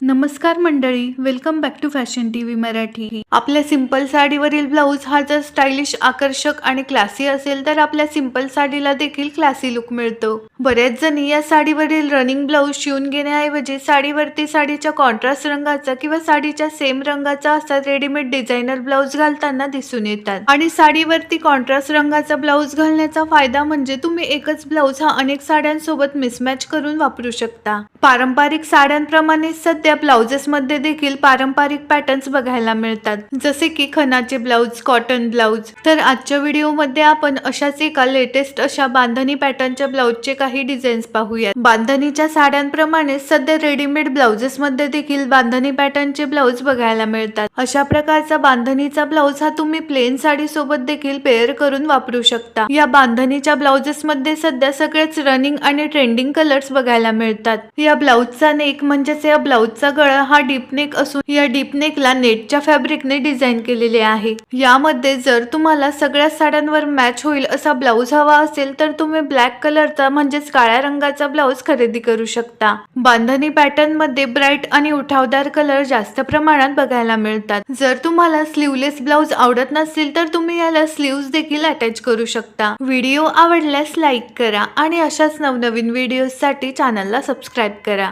नमस्कार मंडळी welcome back to fashion T V Marathi. आपल्या सिंपल साडीवरील ब्लाऊज हा जर स्टायलिश आकर्षक आणि क्लासी असेल तर आपल्या सिंपल साडीला देखील क्लासी लुक मिळतो. बऱ्याच जणी या साडीवरील रनिंग ब्लाऊज शिवून घेण्याऐवजी साडीवरती साडीच्या कॉन्ट्रास्ट रंगाचा किंवा साडीच्या सेम रंगाचा असा रेडीमेड डिझायनर ब्लाऊज घालताना दिसून येतात. आणि साडीवरती कॉन्ट्रास्ट रंगाचा ब्लाऊज घालण्याचा फायदा म्हणजे तुम्ही एकच ब्लाऊज हा अनेक साड्यांसोबत मिसमॅच करून वापरू शकता. पारंपरिक साड्यांप्रमाणे सध्या त्या मध्ये देखील पारंपरिक पॅटर्न्स बघायला मिळतात. जसे की खनाचे ब्लाऊज कॉटन ब्लाऊज तर आजच्या व्हिडिओमध्ये आपण अशाच एका लेटेस्ट अशा बांधणी पॅटर्नच्या ब्लाऊजचे काही डिझाईन्स पाहूयात. बांधणीच्या साड्यांप्रमाणे सध्या रेडीमेड ब्लाउजेसमध्ये देखील बांधणी पॅटर्नचे ब्लाऊज बघायला मिळतात. अशा प्रकारचा बांधणीचा ब्लाऊज हा तुम्ही प्लेन साडी सोबत देखील पेअर करून वापरू शकता. या बांधणीच्या ब्लाउजेस मध्ये सध्या सगळेच रनिंग आणि ट्रेंडिंग कलर्स बघायला मिळतात. या ब्लाऊजचा नेक म्हणजेच या ब्लाऊजचा गळा हा डीपनेक असून या डीपनेकला नेटच्या फॅब्रिकने डिझाईन केलेले आहे. यामध्ये जर तुम्हाला सगळ्या साड्यांवर मॅच होईल असा ब्लाऊज हवा असेल तर तुम्ही ब्लॅक कलरचा म्हणजेच काळ्या रंगाचा ब्लाऊज खरेदी करू शकता. बांधणी पॅटर्नमध्ये ब्राईट आणि उठावदार कलर जास्त प्रमाणात बघायला मिळतात. जर तुम्हाला स्लीवलेस ब्लाऊज आवडत नसतील तर तुम्ही याला स्लीव्ज देखील अटॅच करू शकता. व्हिडिओ आवडल्यास लाईक करा आणि अशाच नवनवीन व्हिडिओसाठी चॅनलला सबस्क्राईब करा.